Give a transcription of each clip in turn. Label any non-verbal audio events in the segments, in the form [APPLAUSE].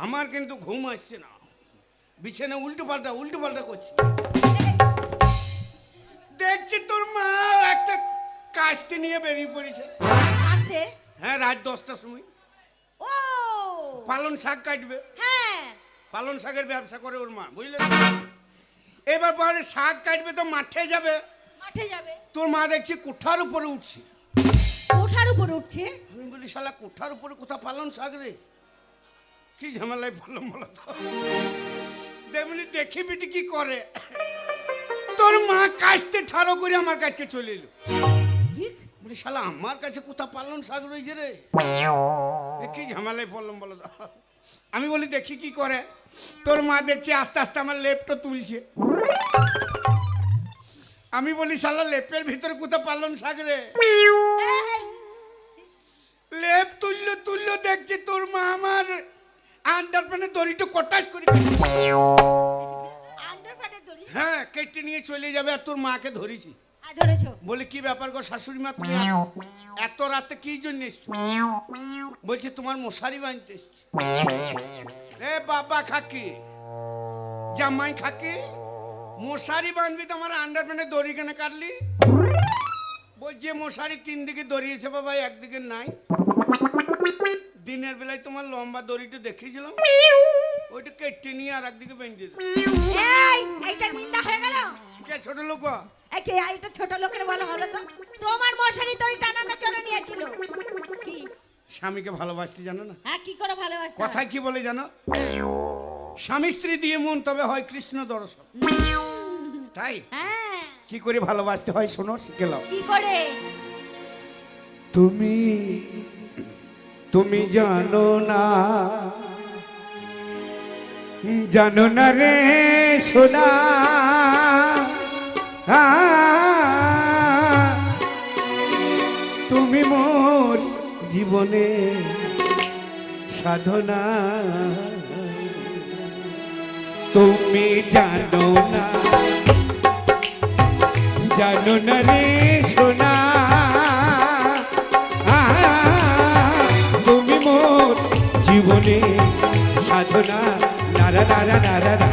আমার কিন্তু ঘুম আসছে না। বিছানা উল্টো পাল্টা উল্টো পাল্টা করছি। দেখছি তোর মা একটা কাস্তে নিয়ে বেরিয়ে পড়েছে। হ্যাঁ রাত দশটার সময়। ও! পালন শাক কাটবে। হ্যাঁ। পালন শাকের ব্যবসা করে ওর মা বুঝলে এবার পরে শাক কাটবে তো মাঠে যাবে। মাঠে যাবে। তোর মা দেখছি কোঠার উপরে উঠছে। কোঠার উপরে উঠছে? আমি বলি শালা কোঠার উপরে কোথা পালন শাক রে? কি ঝামেলায় বললাম বলো তো? তেমনি দেখি বিটি কি করে। তোর মা কাশতে ঠাড়ো করে আমার কাছে চলে এলো। বলি শালা আমার কাছে কোথা পালন শাক রয়েছে রে। কি ঝামেলায় পড়লাম বলো আমি বলি দেখি কি করে। তোর মা দেখছি আস্তে আস্তে আমার লেপটা তুলছে। আমি বলি শালা লেপের ভিতরে কোথা পালন শাক রে। লেপ তুললো তুললো দেখছি তোর মা আমার আন্ডার প্যানে দড়িটা কটাস করে দড়ি? হ্যাঁ কেটে নিয়ে চলে যাবে আর তোর মাকে ধরেছি। ধরেছো? বলে কি ব্যাপার গো শাশুড়ি মা তুমি এত রাতে কি জন্য এসছো? বলছে তোমার মশারি বাঁধতে এসছি। রে বাবা খাকি জামাই খাকি মশারি বাঁধবি তো আমার আন্ডারপ্যানে দড়ি কেন কাটলি? বলছে মশারি তিন দিকে দড়িয়েছে বাবা একদিকে নাই। দিনের বেলায় তোমার লম্বা দড়িটা দেখিয়েছিলাম? ওইটা কেটে নিয়ে আর একদিকে বেঁধে এই এইটা নিন্দা হয়ে গেল? কে ছোট লোক? এই কে এইটা ছোট লোকের বলা হলো তো? তোমার মশারি দড়ি টানানোর জন্য নিয়েছিল। কি? স্বামীকে ভালোবাসতে জানো না? হ্যাঁ কি করে ভালোবাসা কথায় কি বলে জানো? স্বামী স্ত্রী দিয়ে মন তবে হয় কৃষ্ণ দর্শন। তাই? হ্যাঁ। কি করে ভালোবাসতে হয় শোনো শিখে নাও। কি করে? তুমি তুমি জানো না। জানো না রে সোনা। তুমি মোর জীবনে সাধনা। তুমি জানো না। জানো না রে সোনা। நர நர நர நர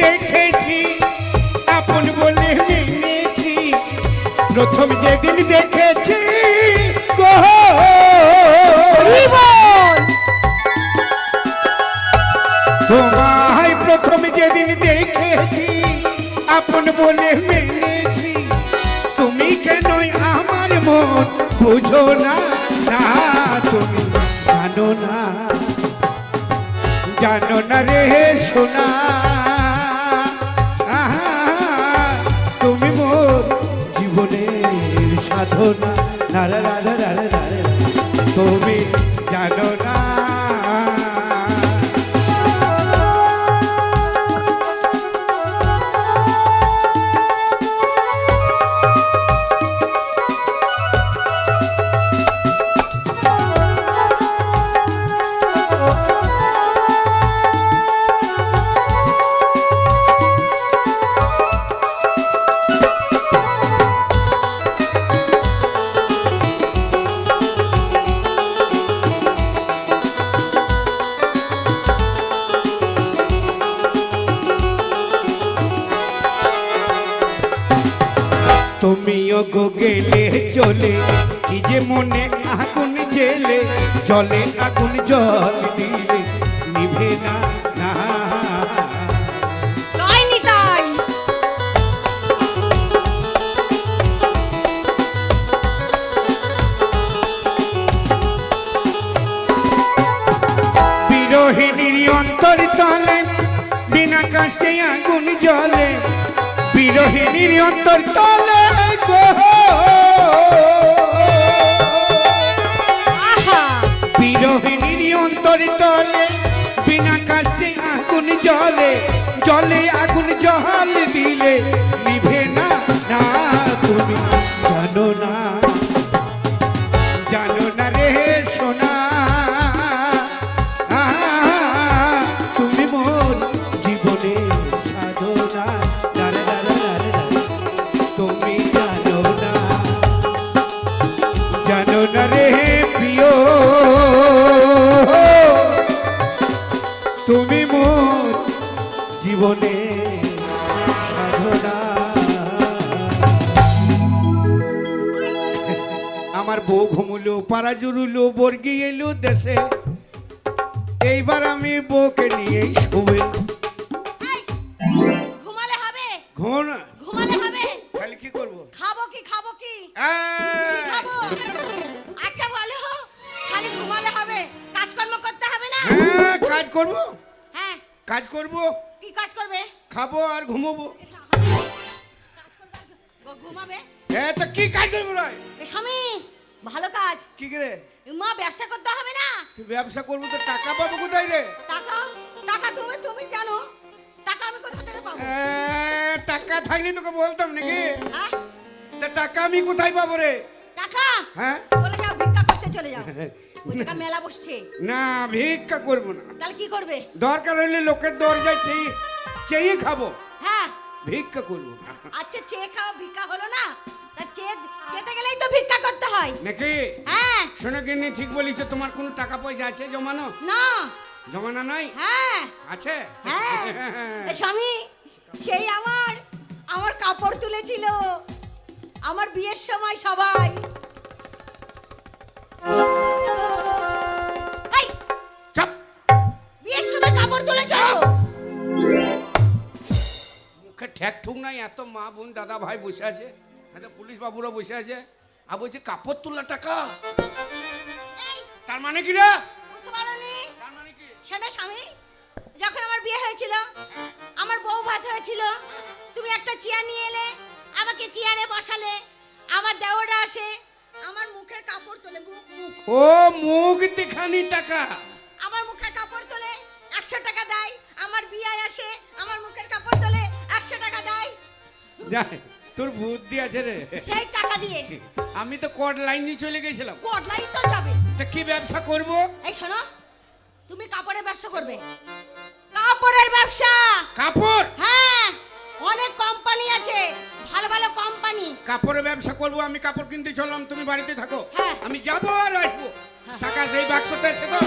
দেখেছি আপন বলে মেনেছি প্রথম যেদিন দেখেছি তোমায় প্রথম যেদিন দেখেছি আপন বলে মেনেছি তুমি কেন আমার মন বুঝো না না তুমি জানো না। জানো না রে সোনা। নারা রাধা রাধা রাধা তুমি জেলে আগুন জল দিলে নিভে না না। বিরোহিণীর অন্তর তলে বিনা কাষ্টে আগুন জলে বিরোহিণীর অন্তর তলে গো। তরি তলে, বিনা কাশে আগুন জলে জলে আগুন জল দিলে নিভে না তুমি, জানো না। বউ ঘুমুলো পাড়া জুড়ুলো বর্গি এলো দেশে। এইবার আমি বউকে নিয়ে শুবে ঘুমালে হবে? ঘুমো না। ঘুমালে হবে? তাহলে কি করব? খাব কি খাব কি! খাব? আচ্ছা বলো খালি ঘুমালে হবে? কাজকর্ম করতে হবে না? হ্যাঁ কাজ করব হ্যাঁ। কাজ করব। কি কাজ করবে? খাব আর ঘুমোবো। ঘুমাবে? হ্যাঁ তো কি কাজ করব স্বামী ভালো কাজ। কি করে মা ব্যবসা করতে হবে না। তুই ব্যবসা করব তো টাকা পাবো কোথায় রে? টাকা টাকা তুমি তুমি জানো টাকা আমি কোথা থেকে পাবো? টাকা থাকলে তোকে বলতাম নাকি? হ্যাঁ। তা টাকা আমি কোথায় পাবো রে? টাকা? হ্যাঁ? চলে যাও ভিক্ষা করতে চলে যাও। [LAUGHS] ওই টাকা মেলা বসছে। না ভিক্ষা করব না। তাহলে কি করবে? দরকার হলে লোকের দরজায় চেয়ে চেয়ে খাব। হ্যাঁ। ভিক্ষা করব। আচ্ছা চেয়ে খাওয়া ভিক্ষা হলো না? তা চেয়ে চেতে গেলেই তো ভিক্ষা করতে হয়। নাকি? হ্যাঁ। শোনো ঠিক তোমার কোনো টাকা পয়সা আছে জমানো? না। জমানো নাই? হ্যাঁ। আছে? হ্যাঁ। স্বামী সেই আমার আমার কাপড় তুলেছিল। আমার বিয়ের সময় সবাই ঠ্যাক ঠুক নাই এত মা বোন দাদা ভাই বসে আছে। এত পুলিশ বাবুরা বসে আছে। আর বলছে কাপড় তোলা টাকা? তার মানে কি রে? বুঝতে পারোনি? তার মানে কি? স্বামী যখন আমার বিয়ে হয়েছিল আমার বউ ভাত হয়েছিল তুমি একটা চেয়ার নিয়ে এলে আমাকে চেয়ারে বসালে আমার দেওয়াটা আসে আমার মুখের কাপড় তোলে মুখ মুখ। ও মুখ দেখানি টাকা। আমার মুখের কাপড় তোলে একশো টাকা দেয় আমার বিয়ে আসে আমার মুখের তোর বুদ্ধি আছে রে। সেই টাকা দিয়ে। আমি তো লাইনে চলে গেছিলাম। কোটলাই তো যাবে। তা কি ব্যবসা করব? এই শোনো তুমি কাপড়ের ব্যবসা করবে। কাপড়ের ব্যবসা! কাপড়? হ্যাঁ অনেক কোম্পানি আছে ভালো ভালো কোম্পানি কাপড়ের ব্যবসা করব আমি কাপড় কিনতে চললাম তুমি বাড়িতে থাকো। হ্যাঁ। আমি যাব আর আসব। হ্যাঁ। টাকা সেই বাক্সতে আছে তো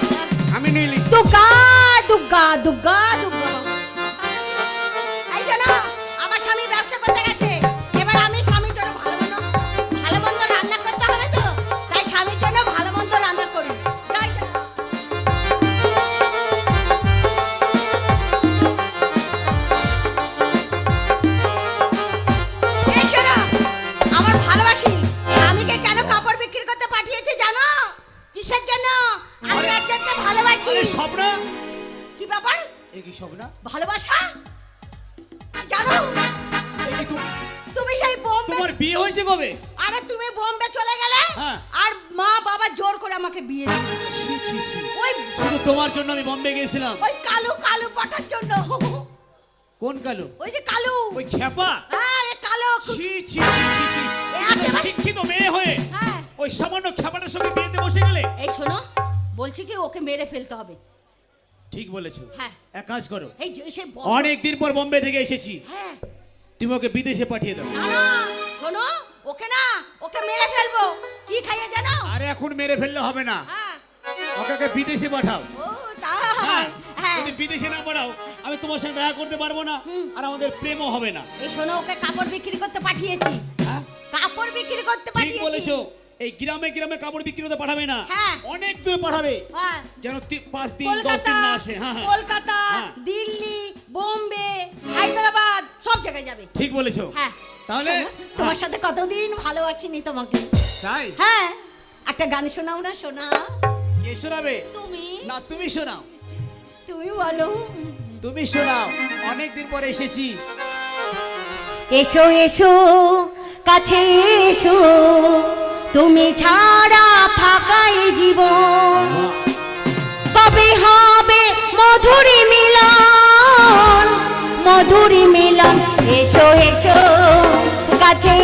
আমি নিয়ে নিচ্ছি। দুগ্গা দুগ্গা দুগ্গা। গিয়েছিলাম। ওই কালু কালু পাঠার জন্য। কোন কালো? ওই যে কালু। ওই খেপা হ্যাঁ এ কালো। ছি ছি ছি ছি ছি। শিক্ষিত মেয়ে হয়ে হ্যাঁ। ওই সামান্য খেপাটার সঙ্গে বিয়েতে বসে গেলে? এই শোনো বলছি কি ওকে মেরে ফেলতে হবে। ঠিক বলেছ। হ্যাঁ। এক কাজ করো। এই যে সে অনেক দিন পর বোম্বে থেকে এসেছি। হ্যাঁ। তুমি ওকে বিদেশে পাঠিয়ে দাও। শোনো ওকে না ওকে মেরে ফেলব। কি খাইয়ে জানো? আরে এখন মেরে ফেললে হবে না। হ্যাঁ। ওকে বিদেশে পাঠাও। হ্যাঁ হ্যাঁ যদি বিদেশে না পাঠাও আমি তোমার সঙ্গে দেখা করতে পারব না আর আমাদের প্রেমও হবে না। এই শোনো ওকে কাপড় বিক্রি করতে পাঠিয়েছি। হ্যাঁ? কাপড় বিক্রি করতে ঠিক পাঠিয়েছি। বলেছ এই গ্রামে গ্রামে কাপড় বিক্রি করতে পাঠাবে না। হ্যাঁ। অনেক দূরে পাঠাবে হ্যাঁ। যেন তি- পাঁচ দিন দশ কলকাতা দিন না আসে। হ্যাঁ হ্যাঁ। কলকাতা হ্যাঁ। দিল্লি বোম্বে হায়দ্রাবাদ সব জায়গায় যাবে। ঠিক বলেছ। হ্যাঁ। তাহলে শোনো, তোমার সাথে কতদিন ভালো ভালোবাসিনি তোমাকে? তাই? হ্যাঁ। একটা গান শোনাও না শোনা কে শোনাবে? তুমি? না তুমি শোনাও। তুমি বলো। তুমি শোনাও অনেকদিন পরে এসেছি। এসো এসো কাছে এসো। তুমি ছাড়া ফাঁকাই জীবন। কবে হবে মধুরী মিলন? মধুরী মিলন এসো এসো কাছে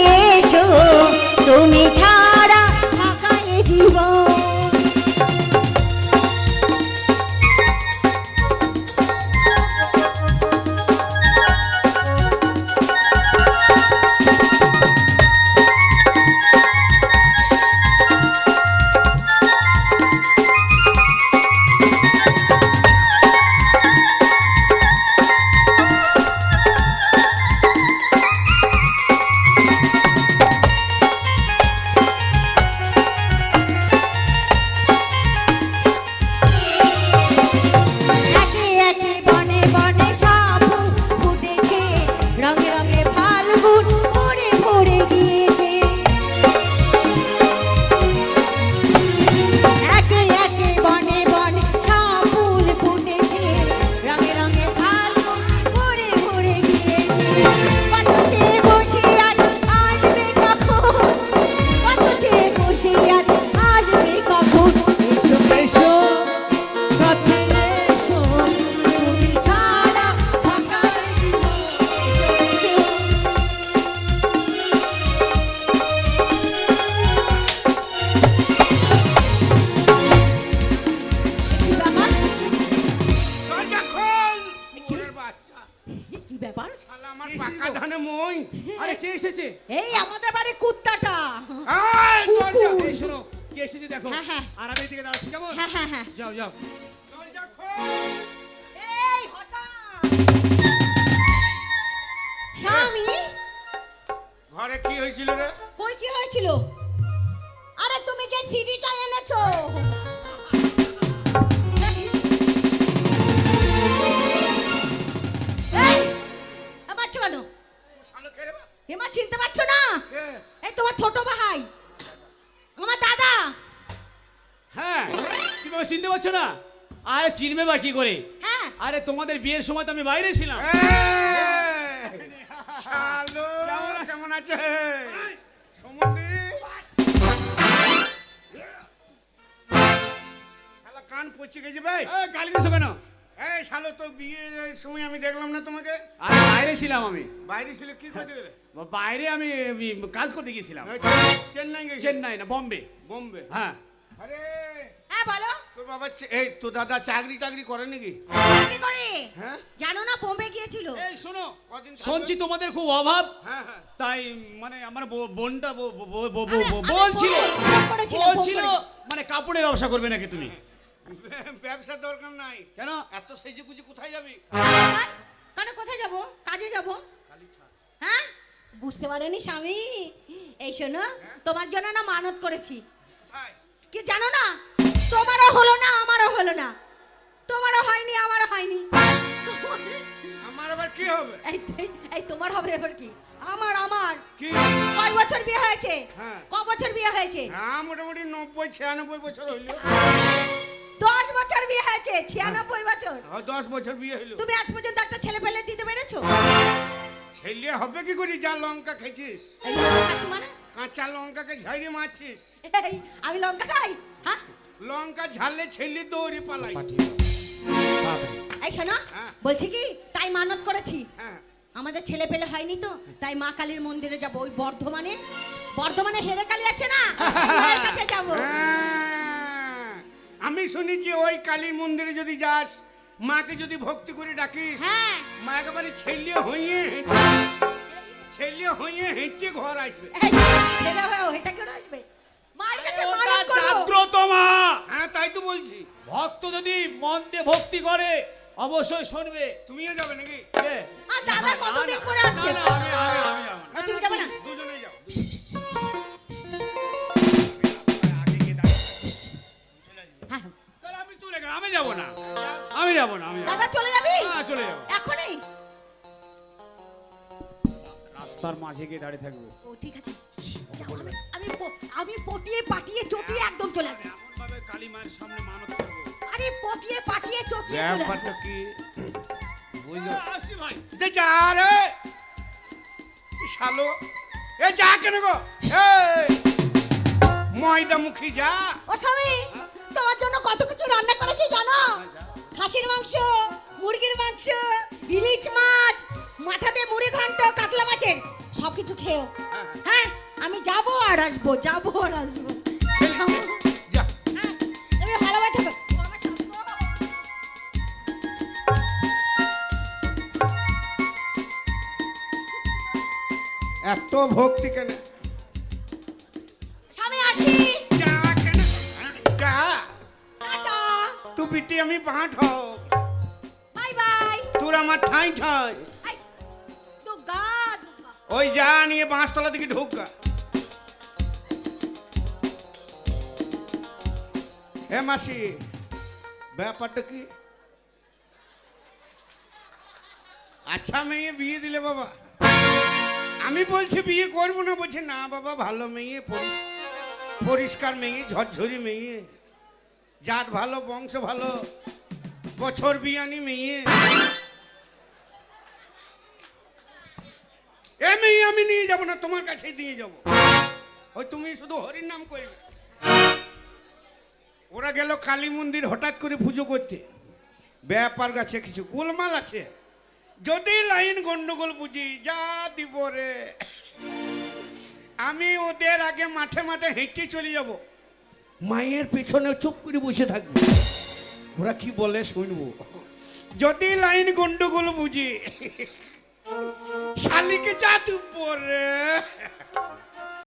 হ্যাঁ চিনবে বা কি করে? হ্যাঁ। আরে তোমাদের বিয়ের সময় তো আমি বাইরে ছিলাম। কেমন আছে? কান পচে গেছে ভাই। এ, গালি দিছো কেন? এই শালো তো বিয়ের সময় আমি দেখলাম না তোমাকে। আরে বাইরে ছিলাম আমি। বাইরে ছিল কি করতে গেলে? বাইরে আমি কাজ করতে গিয়েছিলাম চেন্নাই গেছি চেন্নাই না বম্বে। বোম্বে? হ্যাঁ। আরে বলো? তোর বাবা এই তোর দাদা চাকরি টাকরি করে নাকি? কি করে? হ্যাঁ? জানো না বোম্বে গিয়েছিল? এই শোনো কদিন শুনছি তোমাদের খুব অভাব। হ্যাঁ হ্যাঁ। তাই মানে আমার বোনটা বলছিল। মানে কাপড়ের ব্যবসা করবে নাকি তুমি? [LAUGHS] ব্যবসা দরকার নাই। কেন? এত সেজে গুজে কোথায় যাবি? হ্যাঁ? কেন কোথায় যাব? কাজে যাব? হ্যাঁ? বুঝতে পারেনি স্বামী। এই শোনো তোমার জন্য না মানত করেছি। কি জানো না? তোমারও হলো না আমারও হলো না। তোমারও হয়নি আমারও হয়নি। আমার আবার কি হবে? এই এই- তোমার হবে এবার কি? আমার আমার। কি? কয় বছর বিয়ে হয়েছে? হ্যাঁ। ক বছর বিয়ে হয়েছে? হ্যাঁ মোটামুটি নব্বই ছিয়ানব্বই বছর হইল। দশ বছর বিয়ে হয়েছে ছিয়ানব্বই বছর? ও, দশ বছর বিয়ে হইল। তুমি আজ পর্যন্ত একটা ছেলে পেলে দিতে পেরেছ? ছেলে হবে কি করি? যা লঙ্কা খেয়েছিস। মানে? কাঁচা লঙ্কাকে ঝাড়ি মারছিস। এই, আমি লঙ্কা খাই? হ্যাঁ? লঙ্কা ঝাললে ছেলে দৌড়ে পালাই। এই শোনো হ্যাঁ। বলছি কি তাই মানত করেছি। হ্যাঁ। আমাদের ছেলে পেলে হয়নি তো তাই মা কালীর মন্দিরে যাব। ওই বর্ধমানে বর্ধমানে হেরে কালী আছে না? মায়ের কাছে যাব। হ্যাঁ, আমি শুনেছি ওই কালী মন্দিরে যদি যাস মাকে যদি ভক্তি করে ডাকিস হ্যাঁ। মা একেবারে ছেলে হইয়ে হেঁটে ছেলে হইয়ে হেঁটে ঘর আসবে। ছেলে হয়েও এটা কেন আসবে মায়ের কাছে ওটা মানত করব জাগ্রত মা। হ্যাঁ তাই তো বলছি। ভক্ত যদি মন দিয়ে ভক্তি করে অবশ্যই শুনবে। তুমিও যাবে নাকি? আর দাদা কতদিন পরে আসছে? না, আমি আমি আমি যাব না। তুমি যাবে না? দুজনেই যাও হ্যাঁ। আমি চলে গেলাম আমি যাব না। আমি যাব না আমি দাদা চলে যাবি? হ্যাঁ, চলে যাব। এখনই? রাস্তার মাঝে গিয়ে দাঁড়িয়ে থাকব। ও ঠিক আছে। আমি- আমি পটিয়ে পাটিয়ে চটিয়ে একদম চলে যাব এমন ভাবে কালী মায়ের সামনে মানত করব। আরে পটিয়ে পাটিয়ে চটিয়ে চলে যাব ব্যাপারটা কি? বুঝলো? আসছি ভাই। দে যা রে! শালো। এ যা কেন গো? এই! ময়দা মুখী যা। ও স্বামী তোমার জন্য কত কিছু রান্না করেছি জানো? খাসির মাংস মুরগির মাংস ইলিশ মাছ মাথাতে মুড়ি ঘন্ট কাতলা মাছের সব কিছু খেও আমি যাব আর আসব যাব আর আসব। এত ভক্তি কেন? স্বামী আসি। আমি পাঁঠ হও। Bye bye. তোর আমার ঠাই ঠাই। ওই যা নিয়ে বাঁশতলা দিকে ঢুকা। হে মাসি, ব্যাপারটা কি? আচ্ছা মেয়ে বিয়ে দিলে বাবা। আমি বলছি বিয়ে করব না, বলছি, না বাবা, ভালো মেয়ে পরিষ্কার মেয়ে, ঝরঝরি মেয়ে। জাত ভালো, বংশ ভালো, বছর বিয়ানি মেয়ে। এ মেয়ে আমি নিয়ে যাব না, তোমার কাছে দিয়ে যাব। ওই তুমি শুধু হরির নাম করবে। ওরা গেল কালী মন্দির হঠাৎ করে পুজো করতে। ব্যাপার গাছে কিছু গোলমাল আছে। যদি লাইন গন্ডগোল বুঝি, যা দিব রে। আমি ওদের আগে মাঠে মাঠে হেঁটে চলে যাব। মায়ের পেছনে চুপ করে বসে থাকব। ওরা কি বলে শুনব? যদি লাইন গন্ডগোল বুঝি, শালিকে যা দিব রে।